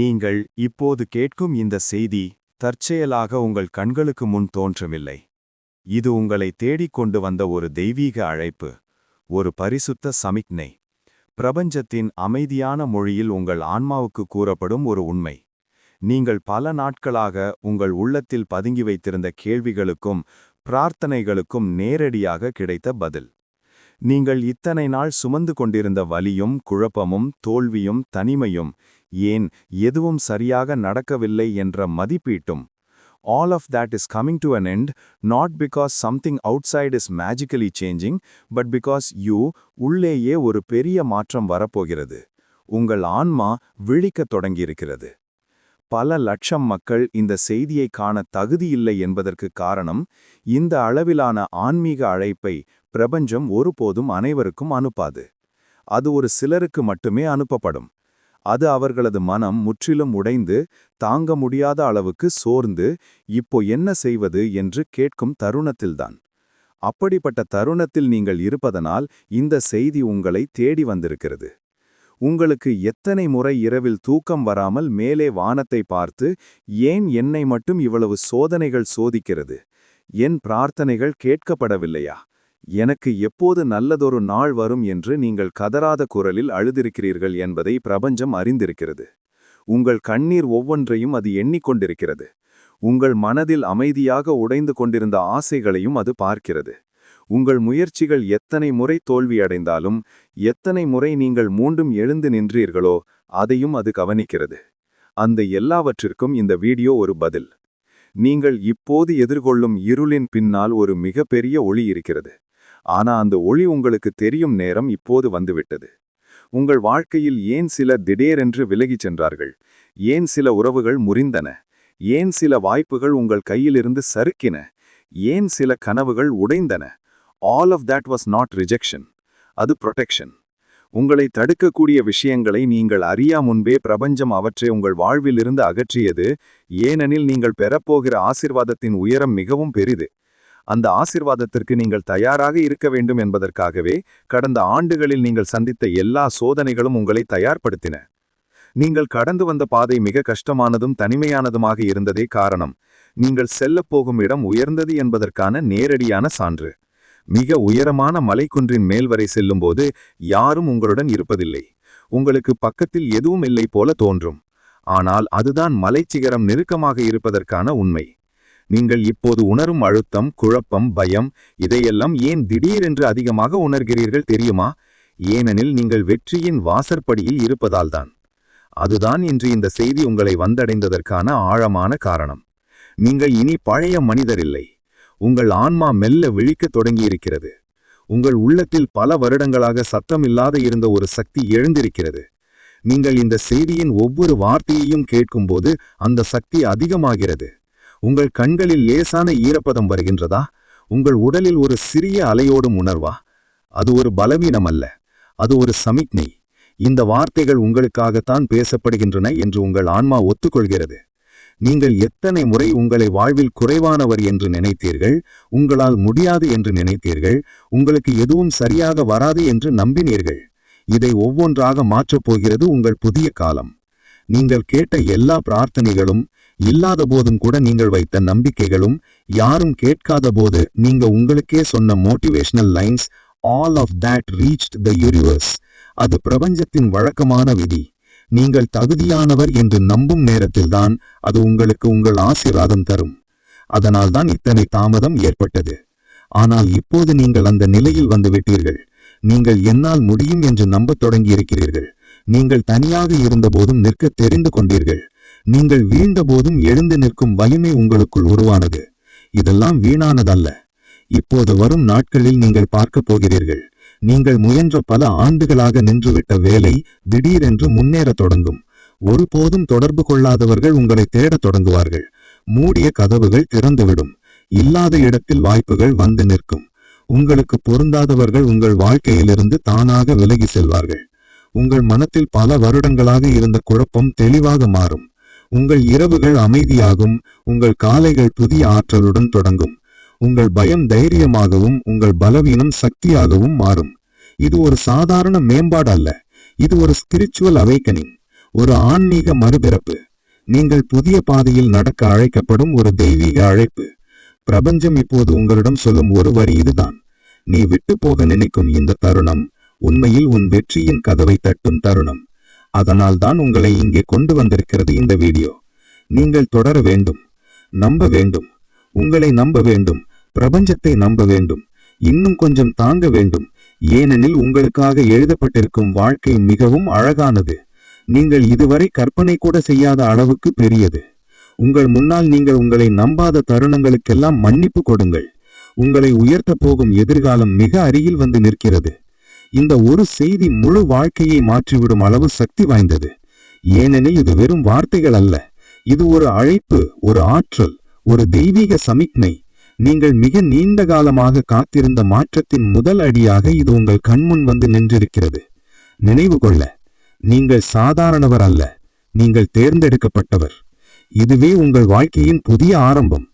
நீங்கள் இப்போது கேட்கும் இந்த செய்தி தற்செயலாக உங்கள் கண்களுக்கு முன் தோன்றவில்லை. இது உங்களை தேடிக்கொண்டு வந்த ஒரு தெய்வீக அழைப்பு ஒரு பரிசுத்த சமிக்ஞை. பிரபஞ்சத்தின் அமைதியான மொழியில் உங்கள் ஆன்மாவுக்கு கூறப்படும் ஒரு உண்மை. நீங்கள் பல நாட்களாக உங்கள் உள்ளத்தில் பதுங்கி வைத்திருந்த கேள்விகளுக்கும் பிரார்த்தனைகளுக்கும் நேரடியாக கிடைத்த பதில். நீங்கள் இத்தனை நாள் சுமந்து கொண்டிருந்த வலியும் குழப்பமும் தோல்வியும் தனிமையும் ஏன் எதுவும் சரியாக நடக்கவில்லை என்ற மதிப்பீட்டும். All of that is coming to an end not because something outside is magically changing but because you உள்ளேயே ஒரு பெரிய மாற்றம் வரப்போகிறது. உங்கள் ஆன்மா விழிக்கத் தொடங்கியிருக்கிறது. பல லட்சம் மக்கள் இந்த செய்தியை காண தகுதியில்லை என்பதற்கு காரணம் இந்த அளவிலான ஆன்மீக அழைப்பை பிரபஞ்சம் ஒருபோதும் அனைவருக்கும் அனுப்பாது. அது ஒரு சிலருக்கு மட்டுமே அனுப்பப்படும். அது அவர்களது மனம் முற்றிலும் உடைந்து தாங்க முடியாத அளவுக்கு சோர்ந்து இப்போ என்ன செய்வது? என்று கேட்கும் தருணத்தில்தான். அப்படிப்பட்ட தருணத்தில் நீங்கள் இருப்பதனால் இந்த செய்தி உங்களை தேடி வந்திருக்கிறது. உங்களுக்கு எத்தனை முறை இரவில் தூக்கம் வராமல் மேலே வானத்தை பார்த்து ஏன் என்னை மட்டும் இவ்வளவு சோதனைகள் சோதிக்கிறது? என் பிரார்த்தனைகள் கேட்கப்படவில்லையா? எனக்கு எப்போது நல்லதொரு நாள் வரும் என்று நீங்கள் கதராத குரலில் அழுதிருக்கிறீர்கள் என்பதை பிரபஞ்சம் அறிந்திருக்கிறது. உங்கள் கண்ணீர் ஒவ்வொன்றையும் அது எண்ணிக்கொண்டிருக்கிறது. உங்கள் மனதில் அமைதியாக உடைந்து கொண்டிருந்த ஆசைகளையும் அது பார்க்கிறது. உங்கள் முயற்சிகள் எத்தனை முறை தோல்வியடைந்தாலும் எத்தனை முறை நீங்கள் மூண்டும் எழுந்து நின்றீர்களோ அதையும் அது கவனிக்கிறது. அந்த எல்லாவற்றிற்கும் இந்த வீடியோ ஒரு பதில். நீங்கள் இப்போது எதிர்கொள்ளும் இருளின் பின்னால் ஒரு மிகப்பெரிய ஒளி இருக்கிறது. ஆனா அந்த ஒளி உங்களுக்கு தெரியும் நேரம் இப்போது வந்துவிட்டது. உங்கள் வாழ்க்கையில் ஏன் சில திடீரென்று விலகிச் சென்றார்கள்? ஏன் சில உறவுகள் முறிந்தன? ஏன் சில வாய்ப்புகள் உங்கள் கையிலிருந்து சறுக்கின? ஏன் சில கனவுகள் உடைந்தன? All of that was not rejection அது ப்ரொடெக்ஷன் உங்களை தடுக்கக்கூடிய விஷயங்களை நீங்கள் அறியா முன்பே பிரபஞ்சம் அவற்றை உங்கள் வாழ்விலிருந்து அகற்றியது ஏனெனில் நீங்கள் பெறப்போகிற ஆசிர்வாதத்தின் உயரம் மிகவும் பெரிது. அந்த ஆசிர்வாதத்திற்கு நீங்கள் தயாராக இருக்க வேண்டும் என்பதற்காகவே கடந்த ஆண்டுகளில் நீங்கள் சந்தித்த எல்லா சோதனைகளும் உங்களை தயார்படுத்தின. நீங்கள் கடந்து வந்த பாதை மிக கஷ்டமானதும் தனிமையானதுமாக இருந்ததே காரணம். நீங்கள் செல்லப்போகும் இடம் உயர்ந்தது என்பதற்கான நேரடியான சான்று. மிக உயரமான மலைக்குன்றின் மேல் வரை செல்லும்போது யாரும் உங்களுடன் இருப்பதில்லை. உங்களுக்கு பக்கத்தில் எதுவும் இல்லை போல தோன்றும். ஆனால் அதுதான் மலைச்சிகரம் நெருக்கமாக இருப்பதற்கான உண்மை. நீங்கள் இப்போது உணரும் அழுத்தம் குழப்பம் பயம் இதையெல்லாம் ஏன் திடீரென்று அதிகமாக உணர்கிறீர்கள் தெரியுமா? ஏனெனில் நீங்கள் வெற்றியின் வாசற்படியில் இருப்பதால்தான். அதுதான் இன்று இந்த செய்தி உங்களை வந்தடைந்ததற்கான ஆழமான காரணம். நீங்கள் இனி பழைய மனிதர் இல்லை. உங்கள் ஆன்மா மெல்ல விழிக்கத் தொடங்கியிருக்கிறது. உங்கள் உள்ளத்தில் பல வருடங்களாக சத்தமில்லாத இருந்த ஒரு சக்தி எழுந்திருக்கிறது. நீங்கள் இந்த செய்தியின் ஒவ்வொரு வார்த்தையையும் கேட்கும்போது அந்த சக்தி அதிகமாகிறது. உங்கள் கண்களில் லேசான ஈரப்பதம் வருகின்றதா? உங்கள் உடலில் ஒரு சிறிய அலையோடும் உணர்வா? அது ஒரு பலவீனம் அல்ல அது ஒரு சமிக்ஞை. இந்த வார்த்தைகள் உங்களுக்காகத்தான் பேசப்படுகின்றன என்று உங்கள் ஆன்மா ஒத்துக்கொள்கிறது. நீங்கள் எத்தனை முறை உங்களை வாழ்வில் குறைவானவர் என்று நினைத்தீர்கள்? உங்களால் முடியாது என்று நினைத்தீர்கள்? உங்களுக்கு எதுவும் சரியாக வராது என்று நம்பினீர்கள்? இதை ஒவ்வொன்றாக மாற்றப் போகிறது உங்கள் புதிய காலம். நீங்கள் கேட்ட எல்லா பிரார்த்தனைகளும் இல்லாத போதும் கூட நீங்கள் வைத்த நம்பிக்கைகளும் யாரும் கேட்காத போது நீங்க உங்களுக்கே சொன்ன motivational lines all of that reached the universe அது பிரபஞ்சத்தின் வழக்கமான விதி. நீங்கள் தகுதியானவர் என்று நம்பும் நேரத்தில்தான் அது உங்களுக்கு உங்கள் ஆசீர்வாதம் தரும். அதனால்தான் இத்தனை தாமதம் ஏற்பட்டது. ஆனால் இப்போது நீங்கள் அந்த நிலையில் வந்துவிட்டீர்கள். நீங்கள் என்னால் முடியும் என்று நம்பத் தொடங்கியிருக்கிறீர்கள். நீங்கள் தனியாக இருந்தபோதும் நிற்க தெரிந்து கொண்டீர்கள். நீங்கள் வீழ்ந்தபோதும் எழுந்து நிற்கும் வலிமை உங்களுக்குள் உருவானது. இதெல்லாம் வீணானதல்ல. இப்போது வரும் நாட்களில் நீங்கள் பார்க்கப் போகிறீர்கள். நீங்கள் முயன்ற பல ஆண்டுகளாக நின்றுவிட்ட வேலை திடீரென்று முன்னேறத் தொடங்கும். ஒருபோதும் தொடர்பு கொள்ளாதவர்கள் உங்களை தேடத் தொடங்குவார்கள். மூடிய கதவுகள் திறந்துவிடும். இல்லாத இடத்தில் வாய்ப்புகள் வந்து நிற்கும். உங்களுக்கு பொருந்தாதவர்கள் உங்கள் வாழ்க்கையிலிருந்து தானாக விலகி செல்வார்கள். உங்கள் மனத்தில் பல வருடங்களாக இருந்த குழப்பம் தெளிவாக மாறும். உங்கள் இரவுகள் அமைதியாகும் உங்கள் காலைகள் புதிய ஆற்றலுடன் தொடங்கும். உங்கள் பயம் தைரியமாகவும் உங்கள் பலவீனம் சக்தியாகவும் மாறும். இது ஒரு சாதாரண மேம்பாடு அல்ல. இது ஒரு ஸ்பிரிச்சுவல் அவைக்கனிங் ஒரு ஆன்மீக மறுபிறப்பு. நீங்கள் புதிய பாதையில் நடக்க அழைக்கப்படும் ஒரு தெய்வீக அழைப்பு. பிரபஞ்சம் இப்போது உங்களிடம் சொல்லும் ஒரு வரி இதுதான். நீ விட்டு போக நினைக்கும் இந்த தருணம் உண்மையில் உன் வெற்றியின் கதவை தட்டும் தருணம். அதனால் தான் உங்களை இங்கே கொண்டு வந்திருக்கிறது இந்த வீடியோ. நீங்கள் தொடர வேண்டும் நம்ப வேண்டும் உங்களை நம்ப வேண்டும் பிரபஞ்சத்தை நம்ப வேண்டும் இன்னும் கொஞ்சம் தாங்க வேண்டும். ஏனெனில் உங்களுக்காக எழுதப்பட்டிருக்கும் வாழ்க்கை மிகவும் அழகானது. நீங்கள் இதுவரை கற்பனை கூட செய்யாத அளவுக்கு பெரியது. உங்கள் முன்னால் நீங்கள் உங்களை நம்பாத தருணங்களுக்கெல்லாம் மன்னிப்பு கொடுங்கள். உங்களை உயர்த்த போகும் எதிர்காலம் மிக அருகில் வந்து நிற்கிறது. இந்த ஒரு செய்தி முழு வாழ்க்கையை மாற்றிவிடும் அளவு சக்தி வாய்ந்தது. ஏனெனில் இது வெறும் வார்த்தைகள் அல்ல. இது ஒரு அழைப்பு ஒரு ஆற்றல் ஒரு தெய்வீக சமிக்ஞை. நீங்கள் மிக நீண்ட காலமாக காத்திருந்த மாற்றத்தின் முதல் அடியாக இது உங்கள் கண்முன் வந்து நின்றிருக்கிறது. நினைவு கொள்ள நீங்கள் சாதாரணவர் அல்ல. நீங்கள் தேர்ந்தெடுக்கப்பட்டவர். இதுவே உங்கள் வாழ்க்கையின் புதிய ஆரம்பம்.